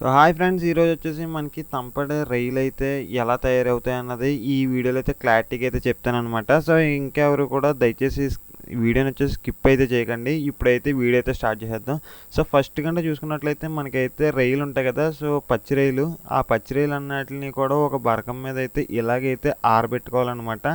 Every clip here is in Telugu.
సో హాయ్ ఫ్రెండ్స్ ఈరోజు వచ్చేసి మనకి తంపడ రైలు అయితే ఎలా తయారవుతాయి అన్నది ఈ వీడియోలో అయితే క్లారిటీగా అయితే చెప్తానమాట సో ఇంకెవరు కూడా దయచేసి వీడియోని వచ్చేసి స్కిప్ అయితే చేయకండి. ఇప్పుడైతే వీడియో అయితే స్టార్ట్ చేసేద్దాం. సో ఫస్ట్ కంటే చూసుకున్నట్లయితే మనకైతే రైలు ఉంటాయి కదా సో పచ్చి రైలు. ఆ పచ్చి రైలు అన్నిటిని కూడా ఒక బరకం మీద అయితే ఇలాగైతే ఆరబెట్టుకోవాలన్నమాట.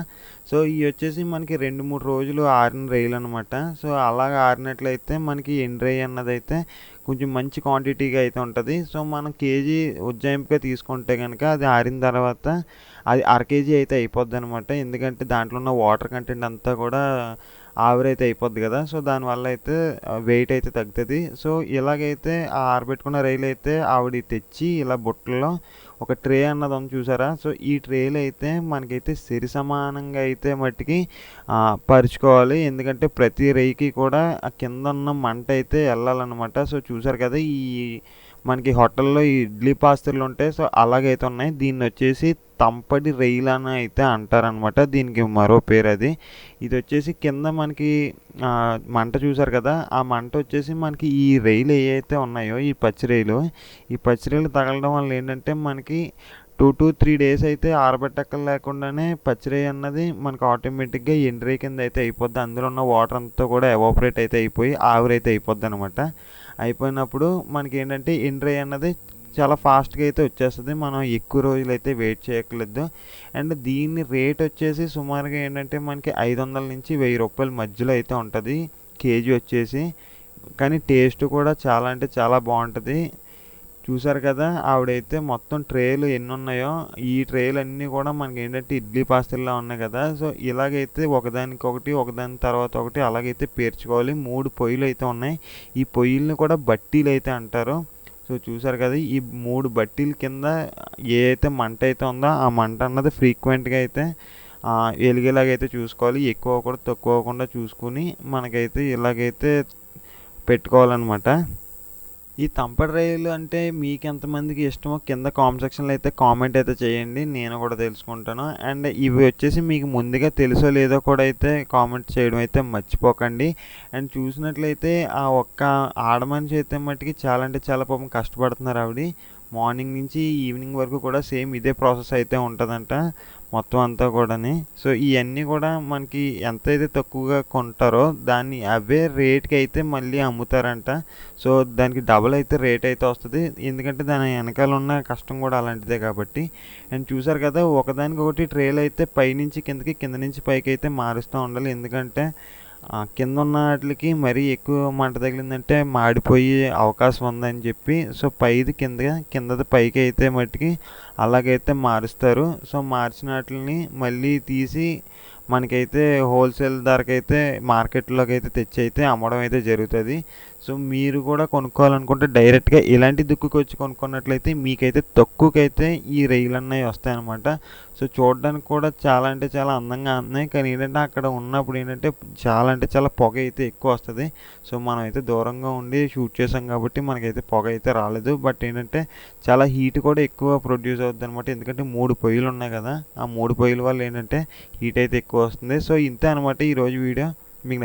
సో ఇవి వచ్చేసి మనకి రెండు మూడు రోజులు ఆరిన రైలు అనమాట సో అలాగ ఆరినట్లయితే మనకి ఎండ్రై అన్నది అయితే కొంచెం మంచి క్వాంటిటీగా అయితే ఉంటుంది. సో మనం కేజీ ఉజ్జాయింపుగా తీసుకుంటే కనుక అది ఆరిన తర్వాత అది అర కేజీ అయితే అయిపోద్ది అనమాట ఎందుకంటే దాంట్లో ఉన్న వాటర్ కంటెంట్ అంతా కూడా ఆవిరైతే అయిపోద్ది కదా. సో దానివల్ల అయితే వెయిట్ అయితే తగ్గుతుంది. సో ఇలాగైతే ఆ ఆరబెట్టుకున్న రైలు అయితే ఆవిడ తెచ్చి ఇలా బుట్టలో ఒక ట్రే అన్నది ఉంది చూసారా? సో ఈ ట్రేలు అయితే మనకైతే సరి సమానంగా అయితే మట్టికి పరుచుకోవాలి. ఎందుకంటే ప్రతి రైకి కూడా ఆ కింద ఉన్న మంట అయితే వెళ్ళాలన్నమాట. సో చూసారు కదా ఈ మనకి హోటల్లో ఇడ్లీ పాస్తులు ఉంటాయి సో అలాగైతే ఉన్నాయి. దీన్ని వచ్చేసి తంపడి రైలు అని అయితే అంటారనమాట దీనికి మరో పేరు అది. ఇది వచ్చేసి కింద మనకి మంట చూసారు కదా ఆ మంట వచ్చేసి మనకి ఈ రైలు ఏవైతే ఉన్నాయో ఈ పచ్చి రైలు ఈ పచ్చి రైలు తగలడం వల్ల ఏంటంటే మనకి టూ టు త్రీ డేస్ అయితే ఆరబెట్టక్కల లేకుండానే పచ్చిరై అన్నది మనకు ఆటోమేటిక్గా ఎండ్రై కింద అయితే అయిపోద్ది. అందులో ఉన్న వాటర్ అంతా కూడా ఎవాపరేట్ అయితే అయిపోయి ఆవిరైతే అయిపోద్ది అనమాట అయిపోయినప్పుడు మనకి ఏంటంటే ఎంట్రీ అన్నది చాలా ఫాస్ట్గా అయితే వచ్చేస్తుంది. మనం ఎక్కువ రోజులు అయితే వెయిట్ చేయట్లేదు అండ్ దీని రేట్ వచ్చేసి సుమారుగా ఏంటంటే మనకి ఐదు వందల నుంచి వెయ్యి రూపాయల మధ్యలో అయితే ఉంటుంది. కేజీ వచ్చేసి. కానీ టేస్ట్ కూడా చాలా అంటే చాలా బాగుంటుంది. చూసారు కదా ఆవిడైతే మొత్తం ట్రేలు ఎన్ని ఉన్నాయో ఈ ట్రేలు అన్నీ కూడా మనకి ఏంటంటే ఇడ్లీ పాస్తల్లా ఉన్నాయి కదా సో ఇలాగైతే ఒకదానికి ఒకటి ఒకదాని తర్వాత ఒకటి అలాగైతే పేర్చుకోవాలి. మూడు పొయ్యిలు అయితే ఉన్నాయి. ఈ పొయ్యిల్ని కూడా బట్టీలు అయితే అంటారు. సో చూసారు కదా ఈ మూడు బట్టీల కింద ఏ అయితే మంట అయితే ఉందో ఆ మంట అన్నది ఫ్రీక్వెంట్గా అయితే వెలిగేలాగైతే చూసుకోవాలి. ఎక్కువ కూడా తక్కువ అవ్వకుండా చూసుకుని మనకైతే ఇలాగైతే పెట్టుకోవాలన్నమాట. ఈ తంపడు రైలు అంటే మీకు ఎంతమందికి ఇష్టమో కింద కామెంట్ సెక్షన్లో అయితే కామెంట్ అయితే చేయండి. నేను కూడా తెలుసుకుంటాను. అండ్ ఇవి వచ్చేసి మీకు ముందుగా తెలుసో లేదో కూడా అయితే కామెంట్ చేయడం అయితే మర్చిపోకండి. అండ్ చూసినట్లయితే ఆ ఒక్క ఆడమనిషి అయితే మట్టుకి చాలా అంటే చాలా పాపం కష్టపడుతున్నారు ఆవిడ. మార్నింగ్ నుంచి ఈవినింగ్ వరకు కూడా సేమ్ ఇదే ప్రాసెస్ అయితే ఉంటుందంట మొత్తం అంతా కూడాని. సో ఇవన్నీ కూడా మనకి ఎంత అయితే తక్కువగా కొంటారో దాన్ని అవే రేట్కి అయితే మళ్ళీ అమ్ముతారంట. సో దానికి డబుల్ అయితే రేట్ అయితే వస్తుంది. ఎందుకంటే దాని వెనకాల ఉన్న కష్టం కూడా అలాంటిదే కాబట్టి. అండ్ చూసారు కదా ఒకదానికి ఒకటి ట్రేలు అయితే పైనుంచి కిందకి కింద నుంచి పైకి అయితే మారుస్తూ ఉండాలి. ఎందుకంటే కింద ఉన్న వాటికి మరీ ఎక్కువ మంట తగిలిందంటే మాడిపోయే అవకాశం ఉందని చెప్పి సో పైది కింద కిందది పైకి అయితే మట్టికి అలాగైతే మారుస్తారు. సో మార్చిన వాటిని మళ్ళీ తీసి మనకైతే హోల్సేల్ ధరకైతే మార్కెట్లోకి అయితే తెచ్చి అయితే అమ్మడం అయితే జరుగుతుంది. సో మీరు కూడా కొనుక్కోవాలనుకుంటే డైరెక్ట్గా ఇలాంటి దుక్కుకి వచ్చి కొనుక్కున్నట్లయితే మీకైతే తక్కువకైతే ఈ రైలు అన్నవి వస్తాయన్నమాట. సో చూడడానికి కూడా చాలా అంటే చాలా అందంగా ఉన్నాయి. కానీ ఏంటంటే అక్కడ ఉన్నప్పుడు ఏంటంటే చాలా అంటే చాలా పొగ అయితే ఎక్కువ వస్తుంది. సో మనం అయితే దూరంగా ఉండి షూట్ చేసాం కాబట్టి మనకైతే పొగ అయితే రాలేదు. బట్ ఏంటంటే చాలా హీట్ కూడా ఎక్కువ ప్రొడ్యూస్ అవుతుంది అనమాట ఎందుకంటే మూడు పొయ్యిలు ఉన్నాయి కదా. ఆ మూడు పొయ్యిల వల్ల ఏంటంటే హీట్ అయితే ఎక్కువ వస్తుంది. సో ఇంతే అనమాట ఈరోజు వీడియో. మీకు